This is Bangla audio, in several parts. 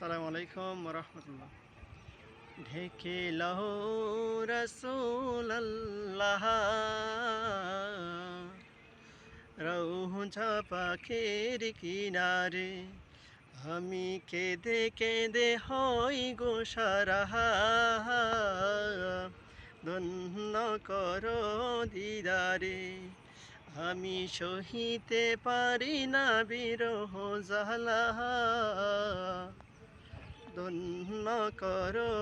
আসসালামু আলাইকুম রহমতুল্লাহ। ঢেকে লহ রসুল্লাহ রৌঝা পাখের কিনারে আমি কেঁদে কেঁদে হই গো সারাহা ধন্য কর দিদারে, আমি সহিতে পারি না বিরহ জালা ধন্য করো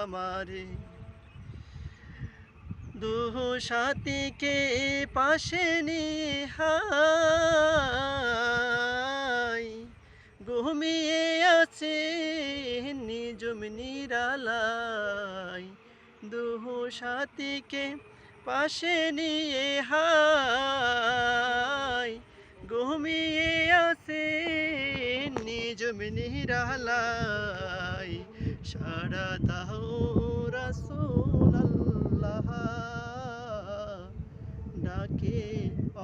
আমারে। দুহু সাথীকে পাশে নিয়ে হাই ঘুমিয়ে আছে নিজম নিরালাই দুহ সাথীকে পাশে নিয়ে হাই ঘুমিয়ে আছে নিজম নিরালাই সারা দাও রাসূলুল্লাহ। ডাকে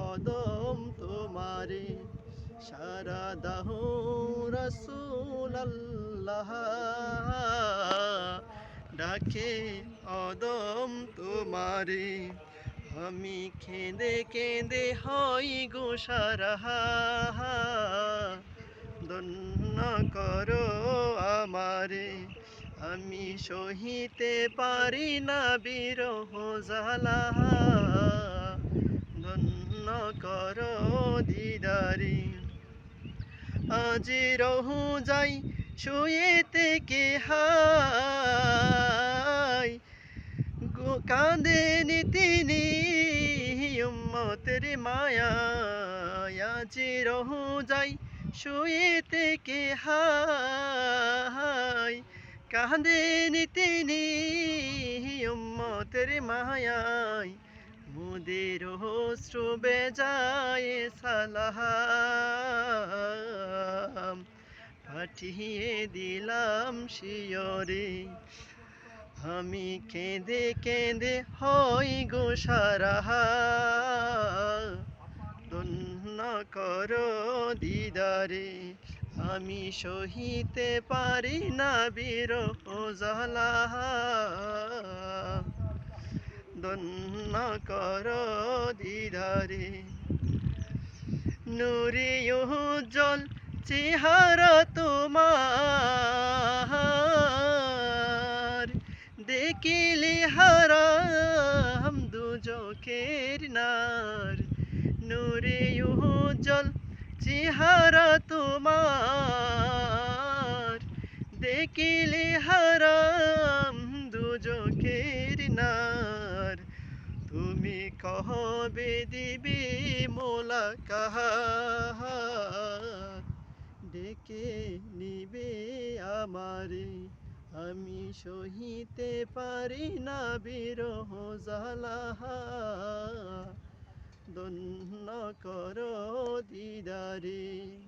অদম তোমারে সারা দাও রাসূলুল্লাহ। ডাকে অদম তোমারে, আমি কেঁদে কেঁদে হই গো সারাহা। ধন্য করো আমারে। আমি সহিতে পারি না বিরহ জালা ধন্য করো দিদারি। আজি রহু যাই শুয়েতে কে হাই কাঁদেন তিনি উম্মতের মায়া আজি রহু যাই শুয়েতে কে হাই কাঁদেন তিনি উম্মতের মায়ায়। মুদের অশ্রু বেজায় সালাম পাঠিয়ে দিলাম শিয়রে। আমি কেঁদে কেঁদে হই গো সারাহা করো দিদারে, আমি সহিতে পারি না বিরহ জালা ধন্য করো দিদারে, নুরি জল চেহারা তোমার। দেখিলে হারাম দুজকের নুরে জল চেহারা তোমার। দেখিলে হারাম দুজকের নার। তুমি কহবে দিবি মোলা কাহার? ডেকে নিবে আমারে, আমি সহিতে পারি না বিরহ জালা ধন্য করো দিদারে।